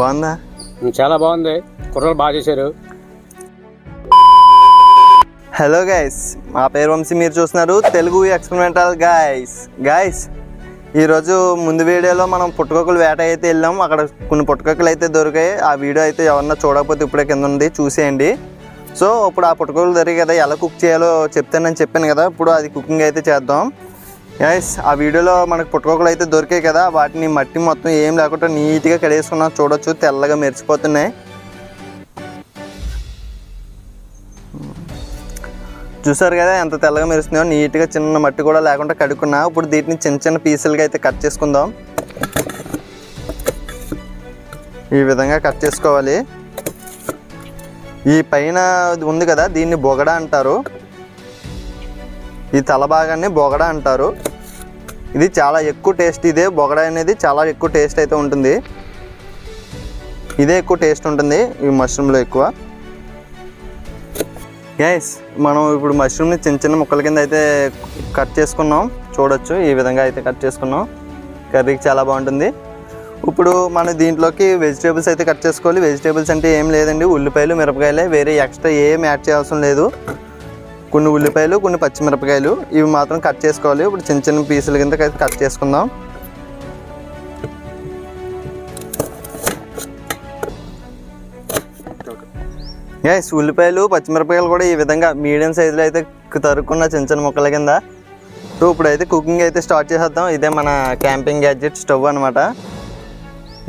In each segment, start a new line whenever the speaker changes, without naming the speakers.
బాగుందా?
చాలా బాగుంది. కుర్రలు బాగా చేశారు.
హలో గైస్ మా పేరు వంశీ. మీరు చూస్తున్నారు తెలుగు ఎక్స్పెరిమెంటల్ గైస్ గైస్ ఈరోజు ముందు వీడియోలో మనం పుట్టకొక్కలు వేట అయితే వెళ్ళాం. అక్కడ కొన్ని పుట్టకొక్కలు అయితే దొరికాయి. ఆ వీడియో అయితే ఎవరన్నా చూడకపోతే ఇప్పుడే కింద ఉంది. చూసేయండి. సో ఇప్పుడు ఆ పుట్టకొక్కలు దొరికాయి కదా ఎలా కుక్ చేయాలో చెప్తానని చెప్పాను కదా. ఇప్పుడు అది కుకింగ్ అయితే చేద్దాం. ఎస్ ఆ వీడియోలో మనకు పుట్టుకోకలు అయితే దొరికాయి కదా వాటిని మట్టి మొత్తం ఏం లేకుండా నీట్గా కడేసుకున్నా చూడొచ్చు తెల్లగా మెరిసిపోతున్నాయి. చూసారు కదా ఎంత తెల్లగా మెరుస్తుందో నీట్గా చిన్న మట్టి కూడా లేకుండా కడుక్కున్నా. ఇప్పుడు దీటిని చిన్న చిన్న పీసులుగా అయితే కట్ చేసుకుందాం. ఈ విధంగా కట్ చేసుకోవాలి. ఈ పైన ఉంది కదా దీన్ని బొగడ అంటారు. ఈ తల భాగాన్ని బొగడ అంటారు. ఇది చాలా ఎక్కువ టేస్ట్ ఇదే బొగడ అనేది చాలా ఎక్కువ టేస్ట్ అయితే ఉంటుంది. ఇదే ఎక్కువ టేస్ట్ ఉంటుంది ఈ మష్రూమ్లో ఎక్కువ. గైస్ మనం ఇప్పుడు మష్రూమ్ని చిన్న చిన్న ముక్కల కింద అయితే కట్ చేసుకున్నాం. చూడొచ్చు ఈ విధంగా అయితే కట్ చేసుకున్నాం. కర్రీకి చాలా బాగుంటుంది. ఇప్పుడు మనం దీంట్లోకి వెజిటేబుల్స్ అయితే కట్ చేసుకోవాలి. వెజిటేబుల్స్ అంటే ఏం లేదండి. ఉల్లిపాయలు మిరపకాయలే వేరే ఎక్స్ట్రా ఏం యాడ్ చేయాల్సిన లేదు. కొన్ని ఉల్లిపాయలు కొన్ని పచ్చిమిరపకాయలు ఇవి మాత్రం కట్ చేసుకోవాలి. ఇప్పుడు చిన్న చిన్న పీసుల కింద అయితే కట్ చేసుకుందాం. గైస్ ఉల్లిపాయలు పచ్చిమిరపకాయలు కూడా ఈ విధంగా మీడియం సైజులో అయితే తరుక్కున్న చిన్న చిన్న ముక్కల కింద. సో ఇప్పుడైతే కుకింగ్ అయితే స్టార్ట్ చేసేద్దాం. ఇదే మన క్యాంపింగ్ గ్యాడ్జెట్ స్టవ్ అనమాట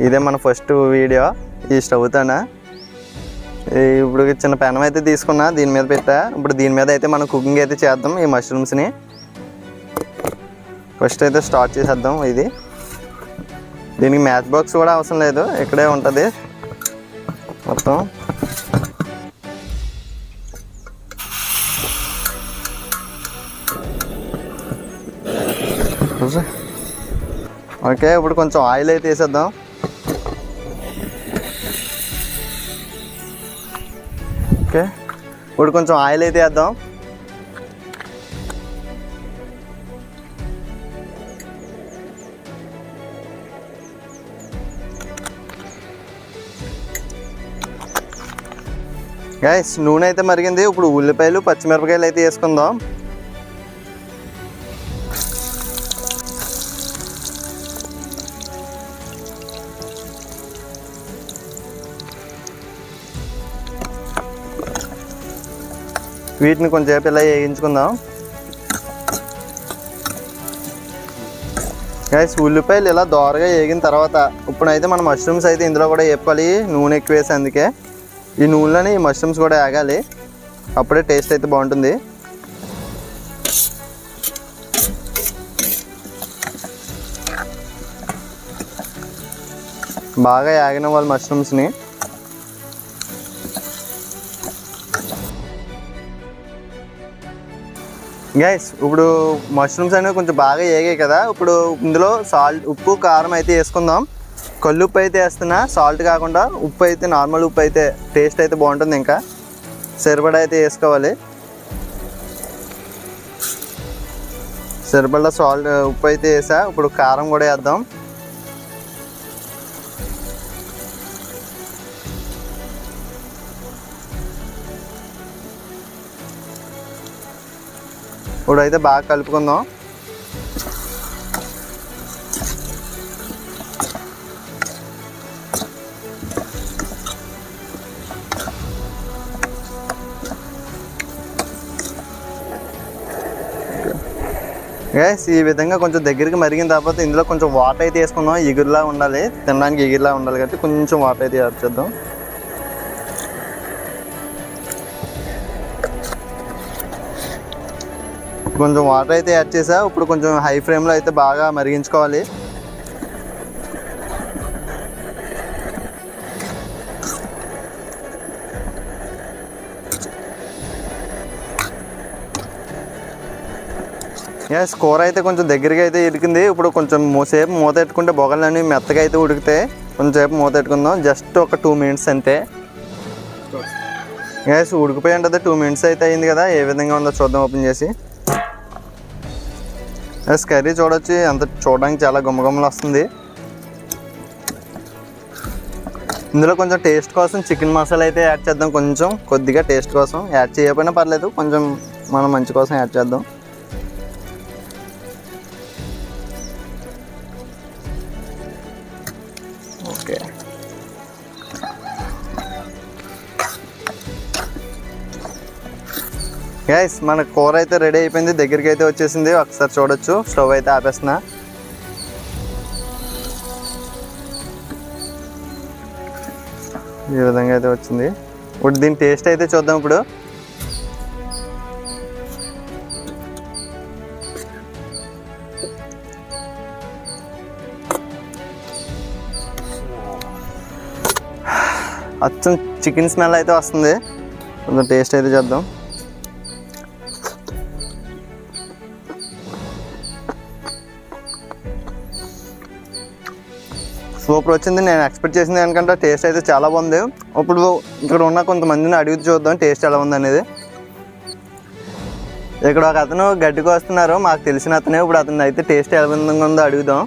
ఇదే మన ఫస్ట్ వీడియో ఈ స్టవ్తోనే ఇప్పుడు చిన్న పెనం అయితే తీసుకున్నా దీని మీద పెట్టా. ఇప్పుడు దీని మీద అయితే మనం కుకింగ్ అయితే చేద్దాం ఈ మష్రూమ్స్ని ఫస్ట్ అయితే స్టార్ట్ చేసేద్దాం ఇది. దీనికి మ్యాచ్ బాక్స్ కూడా అవసరం లేదు ఇక్కడే ఉంటుంది. మొత్తం. ఓకే ఇప్పుడు కొంచెం ఆయిల్ అయితే వేసేద్దాం. ఇప్పుడు కొంచెం ఆయిల్ అయితే వేద్దాం. గైస్ నూనె అయితే మరిగింది. ఇప్పుడు ఉల్లిపాయలు పచ్చిమిరపకాయలు అయితే వేసుకుందాం. వీటిని కొంచెంసేపు ఇలా వేయించుకుందాం. గైస్ ఉల్లిపాయలు ఇలా దోరగా వేగిన తర్వాత ఇప్పుడైతే మన మష్రూమ్స్ అయితే ఇందులో కూడా వేపాలి. నూనె ఎక్కువ వేసి అందుకే ఈ నూనెలోనే ఈ మష్రూమ్స్ కూడా వేగాలి. అప్పుడే టేస్ట్ అయితే బాగుంటుంది. బాగా యాగిన వాళ్ళ మష్రూమ్స్ని గైస్ ఇప్పుడు మష్రూమ్స్ అనేవి కొంచెం బాగా వేగాయి కదా. ఇప్పుడు ఇందులో సాల్ట్ ఉప్పు కారం అయితే వేసుకుందాం. కళ్ళు ఉప్పు అయితే వేస్తున్నా. సాల్ట్ కాకుండా ఉప్పు అయితే నార్మల్ ఉప్పు అయితే టేస్ట్ అయితే బాగుంటుంది ఇంకా. సరిపడా అయితే వేసుకోవాలి. సరిపడా సాల్ట్ ఉప్పు అయితే వేసా. ఇప్పుడు కారం కూడా వేద్దాం. ఇప్పుడు అయితే బాగా కలుపుకుందాం. గైస్ ఈ విధంగా కొంచెం దగ్గరికి మరిగిన తర్వాత ఇందులో కొంచెం వాటర్ అయితే వేసుకుందాం. ఎగురులా ఉండాలి. తినడానికి ఎగురులా ఉండాలి కాబట్టి కొంచెం వాటర్ అయితే యాడ్ చేద్దాం. కొంచెం వాటర్ అయితే యాడ్ చేసా. ఇప్పుడు కొంచెం హై ఫ్లేమ్లో అయితే బాగా మరిగించుకోవాలి. ఎస్ కూర అయితే కొంచెం దగ్గరికి అయితే ఇరికింది. ఇప్పుడు కొంచెం సేపు మూత పెట్టుకుంటే బొగలన్నీ మెత్తగా అయితే ఉడికితే కొంచెంసేపు మూత పెట్టుకుందాం. జస్ట్ ఒక టూ మినిట్స్ అంతే. ఎస్ ఉడికిపోయి ఉంటుంది. టూ మినిట్స్ అయితే అయింది కదా. ఏ విధంగా ఉందో చూద్దాం ఓపెన్ చేసి. స్కర్రీ చూడొచ్చు. అంత చూడడానికి చాలా గుమ్మగుమ్మలు వస్తుంది. ఇందులో కొంచెం టేస్ట్ కోసం చికెన్ మసాలా అయితే యాడ్ చేద్దాం కొంచెం. కొద్దిగా టేస్ట్ కోసం యాడ్ చేయకపోయినా పర్లేదు. కొంచెం మనం మంచి కోసం యాడ్ చేద్దాం. గైస్ మన కూర అయితే రెడీ అయిపోయింది. దగ్గరికి అయితే వచ్చేసింది. ఒకసారి చూడొచ్చు. స్టవ్ అయితే ఆపేస్తున్నా. ఈ విధంగా అయితే వచ్చింది. ఇప్పుడు దీని టేస్ట్ అయితే చూద్దాం ఇప్పుడు. అచ్చం చికెన్ స్మెల్ అయితే వస్తుంది. కొంచెం టేస్ట్ అయితే చేద్దాం. సూపర్ వచ్చింది. నేను ఎక్స్పెక్ట్ చేసింది దానికంటే టేస్ట్ అయితే చాలా బాగుంది. ఇప్పుడు ఇక్కడ ఉన్న కొంతమందిని అడిగి చూద్దాం టేస్ట్ ఎలా ఉంది అనేది. ఇక్కడ ఒక అతను గడ్డికి వస్తున్నారు. మాకు తెలిసిన అతనే ఇప్పుడు అతను అయితే టేస్ట్ ఎలా ఉందో అడుగుదాం.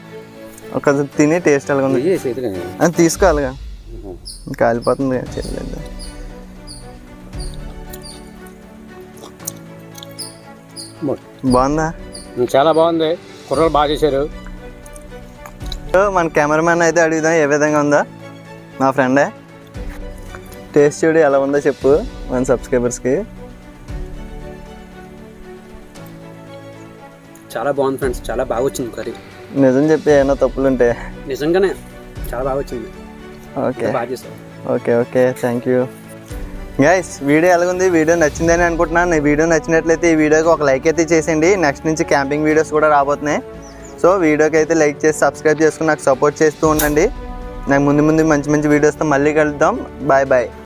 ఒక తిని టేస్ట్ ఎలా ఉంది. అది తీసుకోవాలిగా కాలిపోతుంది చేయలేదు. బాగుందా.
చాలా బాగుంది. కుర్రలు బాగా చేశారు.
సో మన కెమెరామ్యాన్ అయితే అడుగుదాం ఏ విధంగా ఉందో? మా ఫ్రెండే. టేస్ట్ చూడు ఎలా ఉందో చెప్పు మన సబ్స్క్రైబర్స్కి.
చాలా బాగుంది ఫ్రెండ్స్ చాలా బాగా వచ్చింది కర్రీ.
నిజం చెప్పి ఏమైనా తప్పులు ఉంటే
నిజంగానే చాలా బాగా వచ్చింది.
ఓకే.
బాగా
okay okay thank you guys video ఎలాగుంది? వీడియో నచ్చిందని అనుకుంటున్నాను. వీడియో నచ్చినట్లయితే ఈ వీడియోకి ఒక లైక్ అయితే చేసేయండి. నెక్స్ట్ నుంచి క్యాంపింగ్ వీడియోస్ కూడా రాబోతున్నాయి. సో వీడియోకి అయితే లైక్ చేసి సబ్స్క్రైబ్ చేసుకుని నాకు సపోర్ట్ చేస్తూ ఉండండి. నాకు ముందు ముందు మంచి మంచి వీడియోస్తో మళ్ళీ కలుద్దాం. Bye bye.